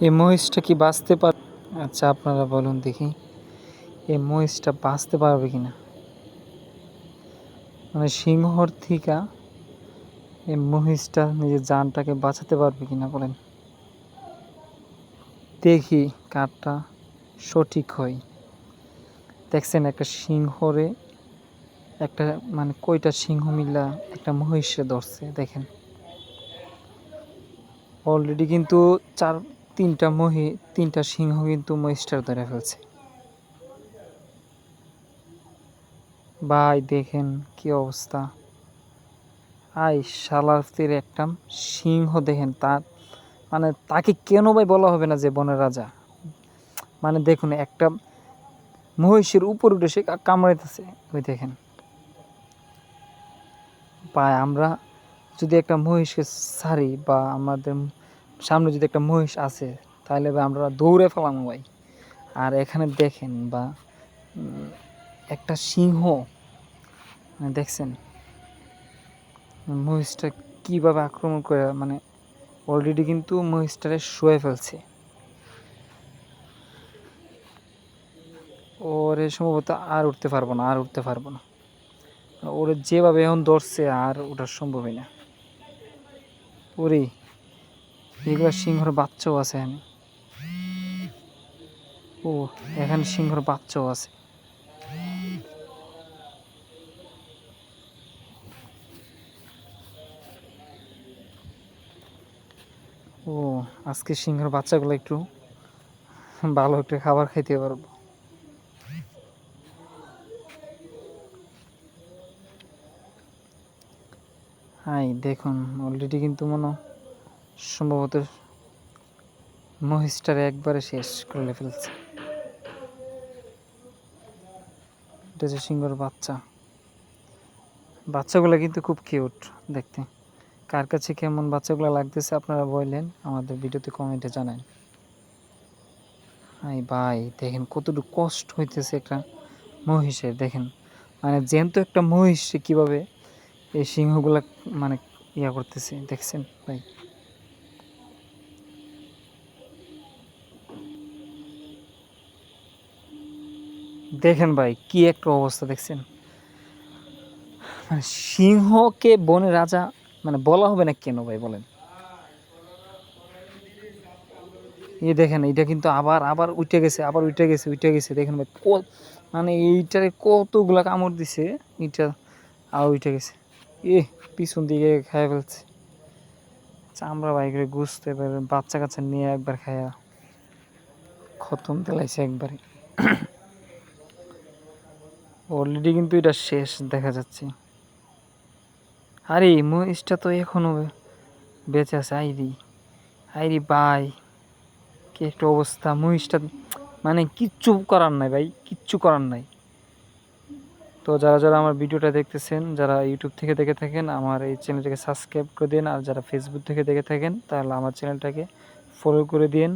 এই মহিষটা কি বাঁচতে পার আচ্ছা আপনারা বলুন দেখি। এই মহিষটা বাঁচতে পারবে কি না? মানে সিংহর থিকা এই মহিষটা নিজের জানটাকে বাঁচাতে পারবে কি না বলেন? দেখি কারটা সঠিক হয়। দেখছেন একটা সিংহরে একটা মানে কয়টা সিংহ মিলা একটা মহিষে ধরছে, দেখেন। অলরেডি কিন্তু চার তিনটা মহি, তিনটা সিংহ কিন্তু মহিষটার ধরে ফেলছে। ভাই, দেখেন কি অবস্থা। আই শালাফতির একটা সিংহ দেখেন তার মানে তাকে কেন ভাই বলা হবে না যে বনের রাজা? মানে দেখুন, একটা মহিষের উপর উঠে সে কামড়াইতেছে। ওই দেখেন। ভাই, আমরা যদি একটা মহিষকে ছাড়ি বা আমাদের সামনে যদি একটা মহিষ আছে, তাহলে ভাই আমরা দৌড়ে ফেলাম ভাই। আর এখানে দেখেন বা একটা সিংহ, দেখছেন? মহিষটা কীভাবে আক্রমণ করে মানে অলরেডি কিন্তু মহিষটারে শুয়ে ফেলছে। ওরে সম্ভবত আর উঠতে পারব না, আর উঠতে পারব না। ওরে যেভাবে এখন ধরছে, আর ওঠার সম্ভবই না। ওরে এগুলো সিংহর বাচ্চাও আছে এখানে। ও, এখানে সিংহর বাচ্চাও আছে। ও, আজকে সিংহর বাচ্চাগুলো একটু ভালো একটা খাবার খাইতে পারব। হাই, দেখুন অলরেডি কিন্তু মনে সম্ভবত মহিষটারে একবারে শেষ করে ফেলছে। এটা হচ্ছে সিংহর বাচ্চা। বাচ্চাগুলো কিন্তু খুব কিউট দেখতে। কার কাছে কেমন বাচ্চাগুলো লাগতেছে আপনারা বললেন, আমাদের ভিডিওতে কমেন্টে জানান। হাই ভাই, দেখেন কতটুকু কষ্ট হইতেছে একটা মহিষের, দেখেন। মানে জ্যান্ত একটা মহিষ কীভাবে এই সিংহগুলা মানে ইয়া করতেছে, দেখছেন? ভাই দেখেন ভাই, কি একটা অবস্থা দেখছেন। মানে সিংহকে বনে রাজা মানে বলা হবে না কেন ভাই বলেন? এই দেখেন এটা কিন্তু আবার আবার উঠে গেছে, আবার উঠে গেছে উঠে গেছে। দেখেন ভাই মানে এইটারে কতগুলা কামড় দিছে এটা আর উঠে গেছে। এ পিছন দিকে খাই ফেলছে। চামড়া বাইকের গুছতে পারে বাচ্চা কাচ্চা নিয়ে একবার খায়া খতম তেলাইছে একবারে। অলরেডি কিন্তু এটা শেষ, দেখা যাচ্ছে। আরে, মহিষটা তো এখনও বেঁচে আছে, আইরি। আইরি বাই কি একটা অবস্থা। মহিষটা মানে কিচ্ছু করার নাই ভাই, কিচ্ছু করার নাই। তো যারা যারা আমার ভিডিওটা দেখতেছেন, যারা ইউটিউব থেকে দেখে থাকেন, আমার এই চ্যানেলটাকে সাবস্ক্রাইব করে দিন। আর যারা ফেসবুক থেকে দেখে থাকেন, তাহলে আমার চ্যানেলটাকে ফলো করে দিন।